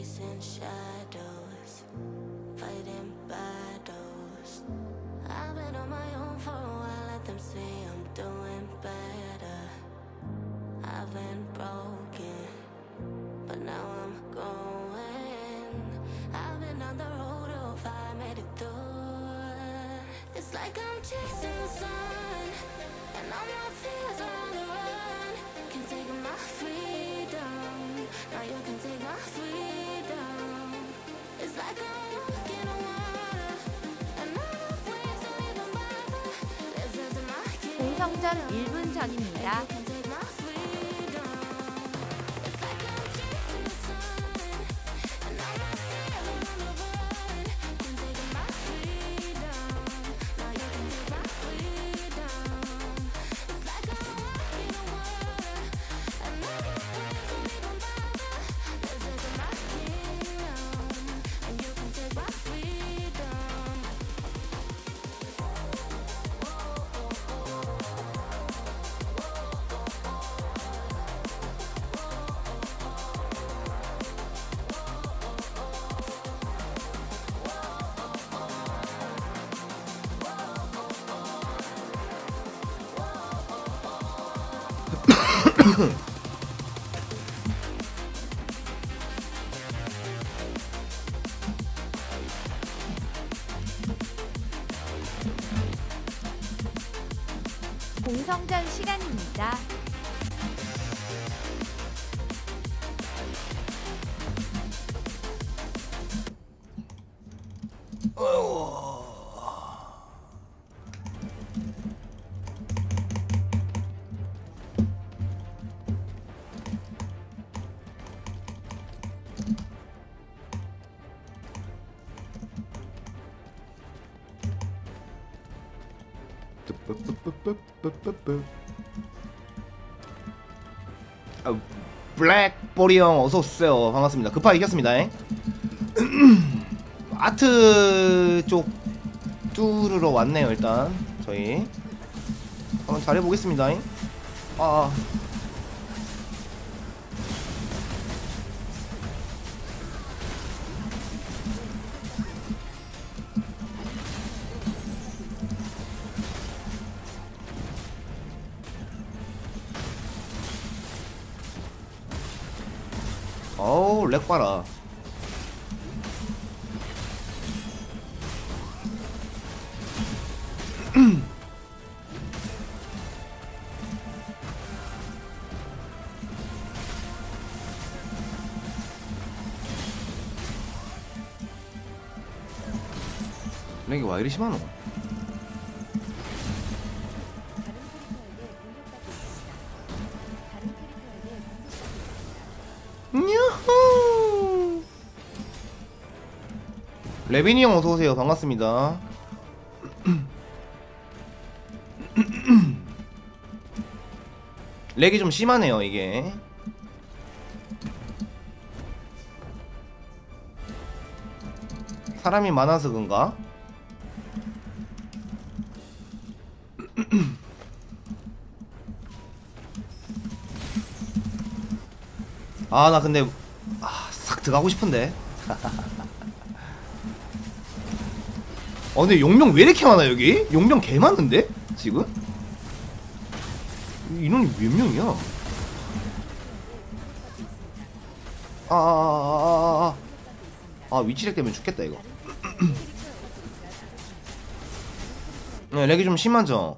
chasing shadows, fighting battles. I've been on my own for a while, let them say I'm doing better. I've been broken, but now I'm going. I've been on the road oh, of I made it through. It's like I'm chasing 성전 kingdom. 1분 전입니다. Mm-hmm. 아, 블랙보리 형 어서 오세요. 반갑습니다. 급하게 이겼습니다. 잉? 아트 쪽 뚫으러 왔네요. 일단 저희 한번 잘해 보겠습니다. 잉? 아. 어우 렉 봐라. 렉이 와 이리 심하노 레빈이 형 어서 오세요. 반갑습니다. 렉이 좀 심하네요, 이게. 사람이 많아서 그런가? 아, 나 근데 아, 싹 들어가고 싶은데. 어, 근데 용병 왜 이렇게 많아 여기? 용병 개 많은데 지금? 인원이 몇 명이야? 아, 아, 아, 아, 아, 아, 아, 위치렉 때문에 죽겠다 이거. 네, 렉이 좀 심하죠.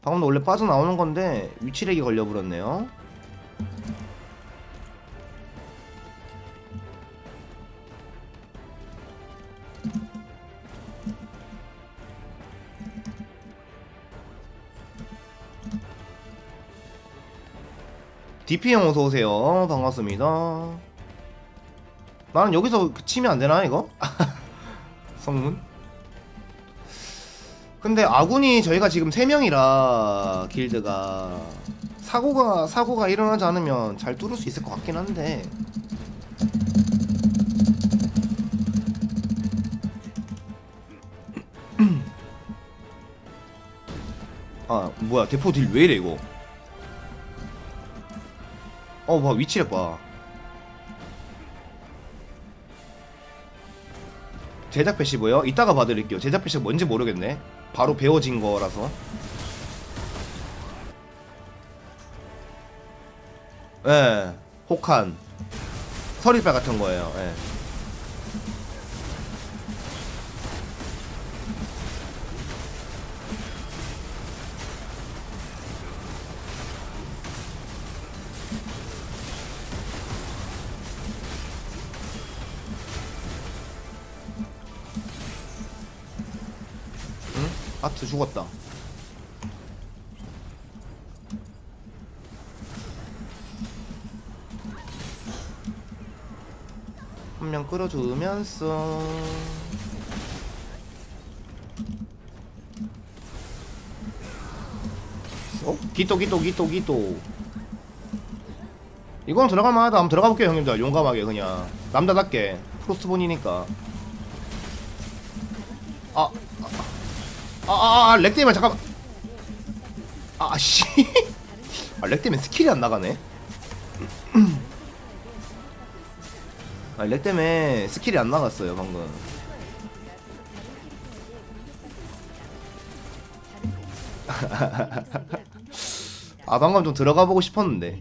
방금도 원래 빠져나오는 건데 위치렉이 걸려버렸네요. DP 형 어서 오세요. 반갑습니다. 나는 여기서 치면 안 되나 이거? 성문? 근데 아군이 저희가 지금 3명이라 길드가 사고가 사고가 일어나지 않으면 잘 뚫을 수 있을 것 같긴 한데 아 뭐야 대포 딜 왜 이래 이거 어, 뭐 위치를 봐. 제작 패시브요? 이따가 봐드릴게요. 제작 패시브 뭔지 모르겠네. 바로 배워진 거라서. 예, 혹한 서리빨 같은 거예요. 예. 아트 죽었다. 한 명 끌어주면서 어? 기또 기또 기또 기또 이건 들어갈만 하다. 한번 들어가 볼게요 형님들. 용감하게 그냥. 남자답게. 프로스본이니까 아, 아, 아, 렉 때문에 잠깐만. 아, 씨. 아, 렉 때문에 스킬이 안 나가네. 아, 렉 때문에 스킬이 안 나갔어요, 방금. 아, 방금 좀 들어가 보고 싶었는데.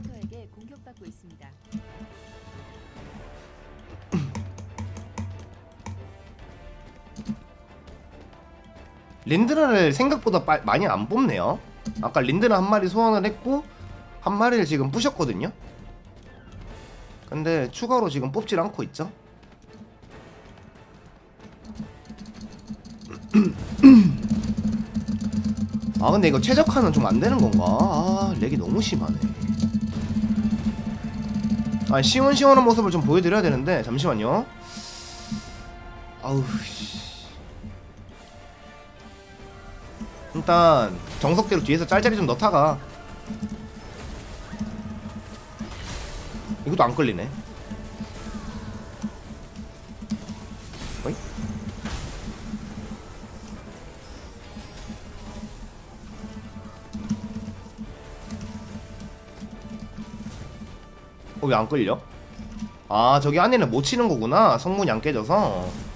린드라를 생각보다 빠- 많이 안 뽑네요. 아까 린드라 한 마리 소환을 했고 한 마리를 지금 부셨거든요. 근데 추가로 지금 뽑질 않고 있죠. 아 근데 이거 최적화는 좀 안 되는 건가? 아 렉이 너무 심하네. 아 시원시원한 모습을 좀 보여드려야 되는데 잠시만요. 아우 씨. 일단 정석대로 뒤에서 짤짤이 좀 넣다가 이것도 안 끌리네 어이? 어 왜안 끌려? 아 저기 안에는 못 치는 거구나 성문이 안 깨져서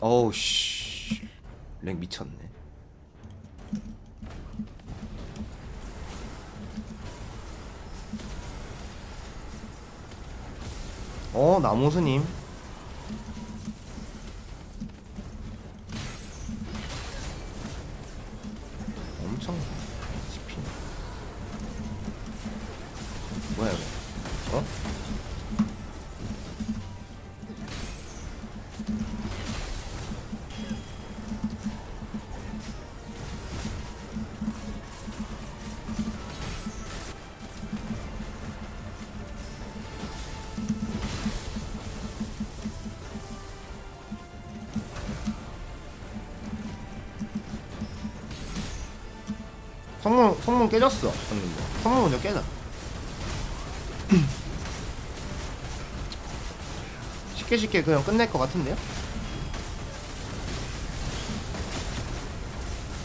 어우 씨. 렉 미쳤네. 어, 나무스님. 성문 성문 깨졌어 방금 뭐. 성문 먼저 깨자 쉽게 쉽게 그냥 끝낼 것 같은데요?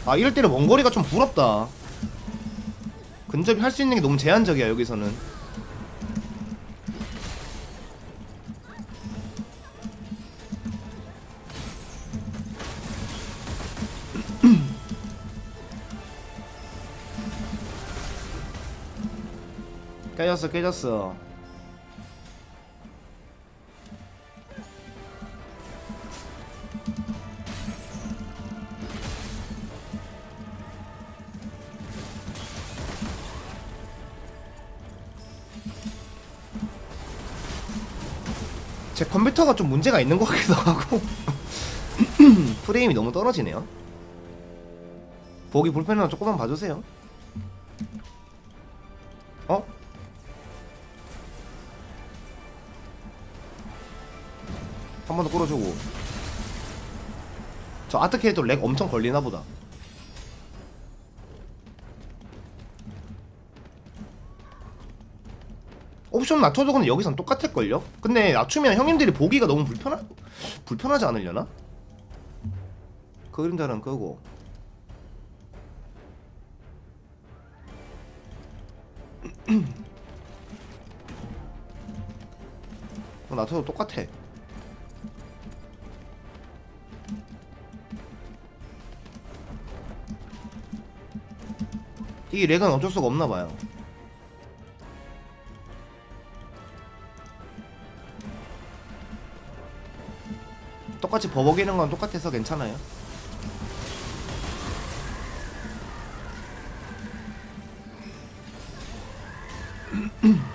아 이럴 때는 원거리가 좀 부럽다 근접이 할 수 있는 게 너무 제한적이야 여기서는 깨졌어 깨졌어. 제 컴퓨터가 좀 문제가 있는 것 같기도 하고. 프레임이 너무 떨어지네요. 보기 불편해서 조금만 봐주세요 저 아트 캐릭터 렉 엄청 걸리나 보다 옵션 낮춰도 근데 여기선 똑같을걸요? 근데 낮추면 형님들이 보기가 너무 불편하... 불편하지 않으려나? 그림자는 끄고 어, 나도 똑같아 이 렉은 어쩔 수가 없나 봐요. 똑같이 버벅이는 건 똑같아서 괜찮아요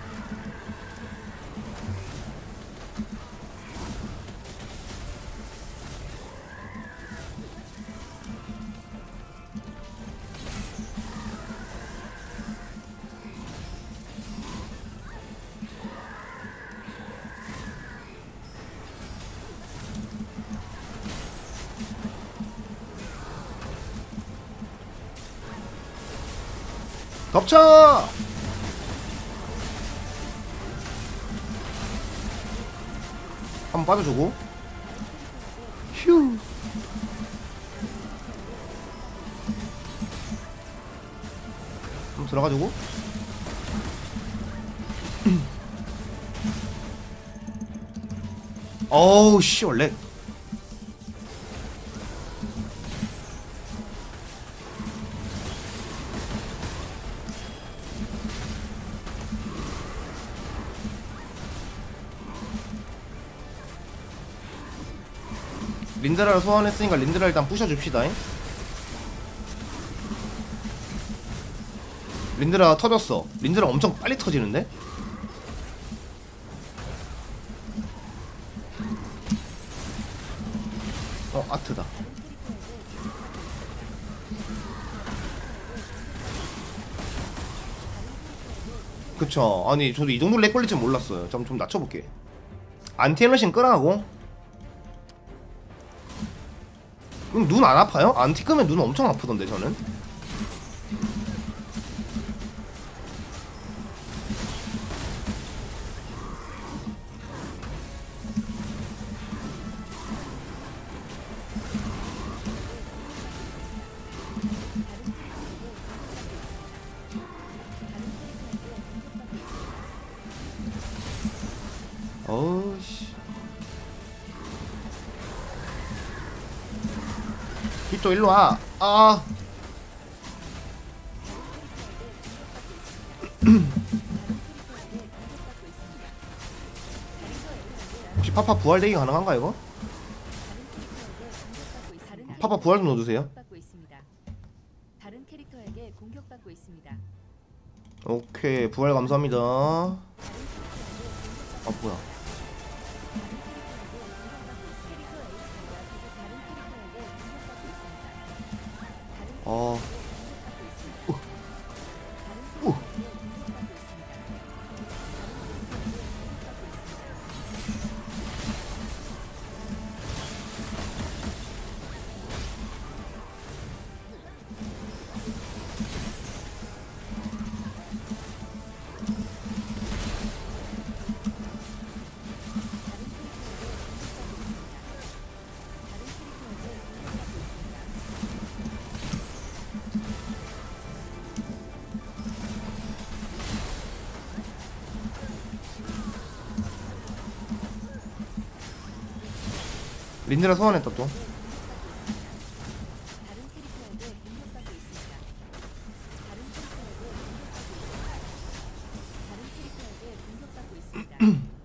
덮쳐! 한번 빠져주고. 휴. 한번 들어가지고. 어우 씨 원래 린드라를 소환했으니까 린드라 일단 부셔줍시다 린드라가 터졌어. 린드라 엄청 빨리 터지는데? 어 아트다. 그쵸. 아니 저도 이 정도 렉 걸릴 줄 몰랐어요. 좀, 좀 낮춰볼게. 안티에너신 끄라고 그럼 눈 안 아파요? 안티 끄면 눈 엄청 아프던데 저는 어우씨 또 일로 와. 아. 혹시 파파 부활되기 가능한가 이거? 파파 부활 좀 넣어주세요. 오케이 부활 감사합니다. 아 뭐야? 린드라 소환했다 또.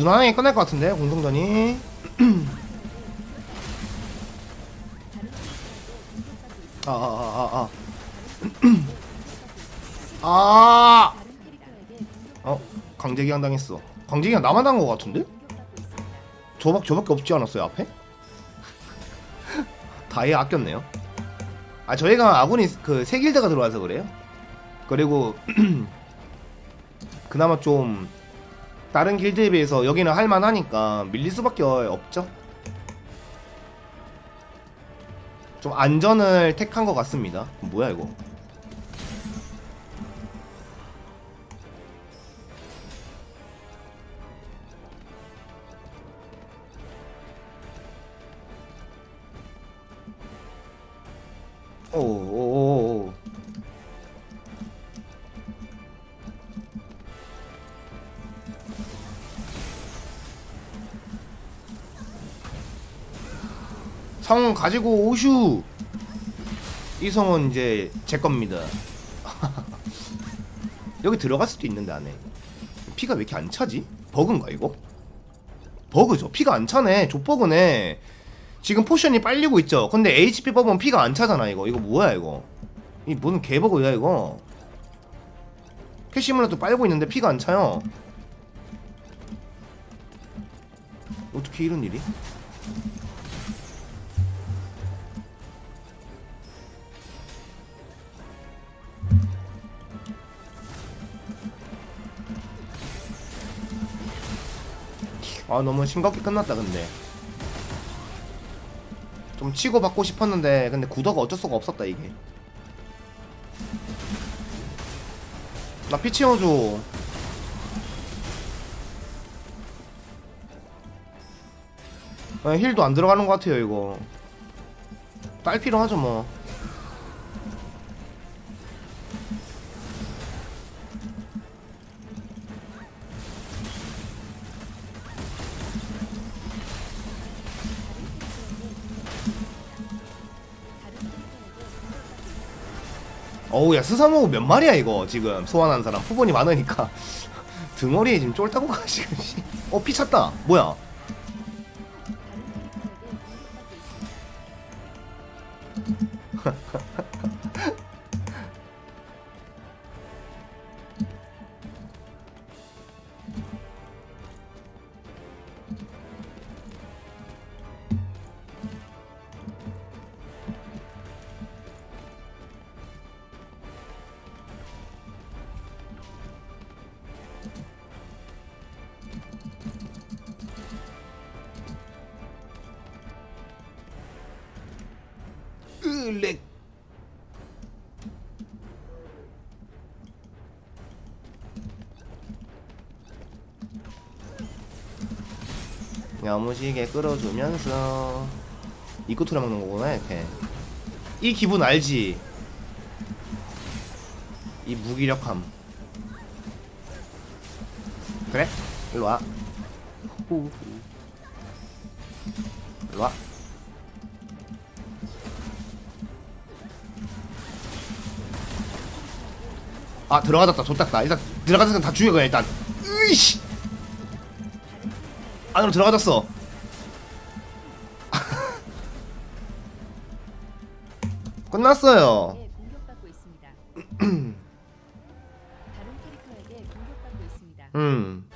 무난하게 끝날 것 같은데 공성전이. 아, 아, 아, 아, 아. 아! 어? 강제기한 당했어. 강제기한 나만 당한 것 같은데? 저밖 저밖에 없지 않았어요 앞에? 다이아 아꼈네요. 아 저희가 아군이 그 세 길드가 들어와서 그래요. 그리고 그나마 좀 다른 길드에 비해서 여기는 할만하니까 밀릴 수밖에 없죠. 좀 안전을 택한 것 같습니다. 뭐야 이거? 성 가지고 오슈 이 성은 이제 제 겁니다 여기 들어갈 수도 있는데 안에 피가 왜 이렇게 안 차지? 버그인가 이거? 버그죠 피가 안 차네 족버그네 지금 포션이 빨리고 있죠. 근데 HP 뽑으면 피가 안 차잖아 이거. 이거 뭐야 이거? 이 무슨 개버그야 이거? 캐시문화도 빨고 있는데 피가 안 차요. 어떻게 이런 일이? 아 너무 싱겁게 끝났다 근데. 좀 치고 받고 싶었는데 근데 구도가 어쩔 수가 없었다 이게. 나 피 채워줘. 아, 힐도 안 들어가는 것 같아요 이거. 딸 필요하죠 뭐 어우 야 스사모고 몇 마리야 이거? 지금 소환한 사람 후보니 많으니까. 등어리에 지금 쫄다고 가 지금 어 피 찼다. 뭐야 으렉 야무지게 끌어주면서 이거 틀어 먹는 거구나 이렇게 이 기분 알지? 이 무기력함 그래? 일로 와 후. 일로 와 아 들어가졌다. 좋았다. 일단 들어가졌으면 다 죽여 그냥 일단. 으이씨! 안으로 들어가졌어. 끝났어요. 음.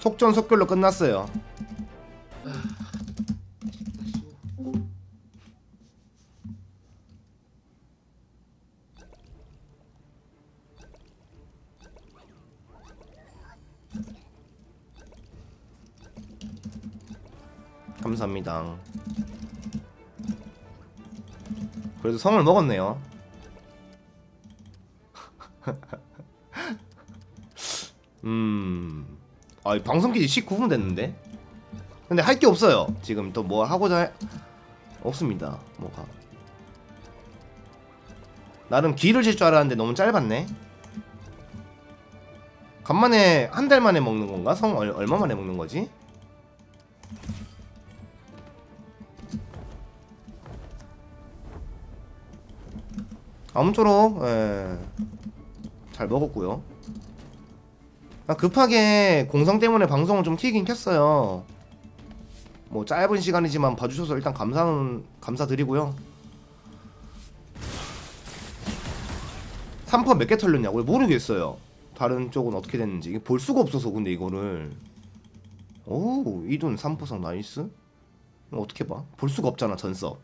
속전속결로 끝났어요 감사합니다. 그래도 성을 먹었네요. 음, 아, 이 방송 기지 19분 됐는데. 근데 할 게 없어요. 지금 또 뭐 하고자 할... 없습니다. 뭐가. 나름 기를 질줄 알았는데 너무 짧았네. 간만에 한 달 만에 먹는 건가? 성 얼, 얼마 만에 먹는 거지? 아무쪼록 예, 잘 먹었고요. 아, 급하게 공성 때문에 방송을 좀 키긴 켰어요. 뭐 짧은 시간이지만 봐주셔서 일단 감사는 감사드리고요. 3퍼 몇 개 털렸냐고요? 모르겠어요. 다른 쪽은 어떻게 됐는지 볼 수가 없어서 근데 이거를 오 이돈 3퍼상 나이스. 어떻게 봐? 볼 수가 없잖아 전섭.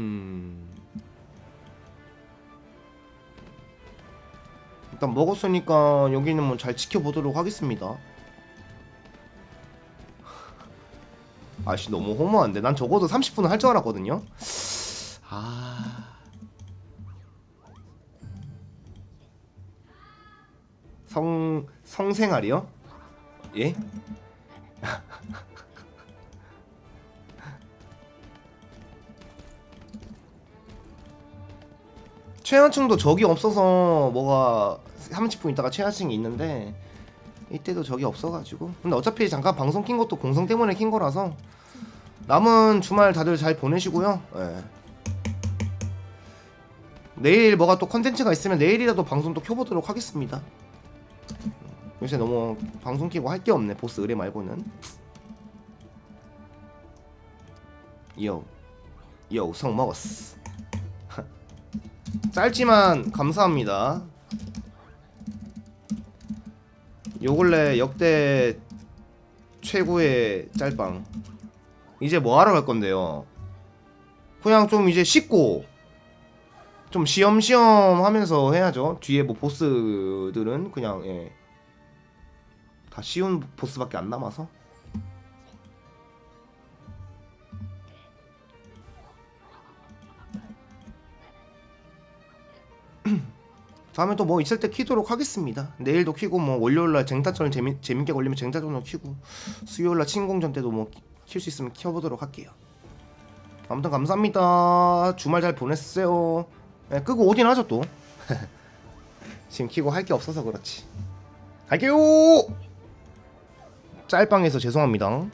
음. 일단 먹었으니까 여기는 뭐 잘 지켜보도록 하겠습니다. 아씨 너무 허무한데 난 적어도 30분은 할줄 알았거든요. 아. 성 성생활이요? 예? 최하층도 적이 없어서 뭐가 30분 있다가 최하층이 있는데 이때도 적이 없어가지고 근데 어차피 잠깐 방송 킨 것도 공성 때문에 킨 거라서 남은 주말 다들 잘 보내시고요 예. 내일 뭐가 또 컨텐츠가 있으면 내일이라도 방송 또 켜보도록 하겠습니다 요새 너무 방송 키고 할 게 없네 보스 의뢰 말고는 요, 요, 성 먹었어. 짧지만 감사합니다. 요 근래 역대 최고의 짤방. 이제 뭐 하러 갈 건데요? 그냥 좀 이제 씻고 좀 시험시험 하면서 해야죠. 뒤에 뭐 보스들은 그냥 예. 다 쉬운 보스밖에 안 남아서. 다음에 또 뭐 있을 때 키도록 하겠습니다. 내일도 키고 뭐 월요일날 쟁타전을 재미, 재밌게 걸리면 쟁타전을 키고 수요일날 친공전 때도 뭐 킬 수 있으면 켜보도록 할게요. 아무튼 감사합니다. 주말 잘 보냈어요. 네, 끄고 오긴 하죠 또. 지금 키고 할 게 없어서 그렇지. 갈게요. 짤방에서 죄송합니다.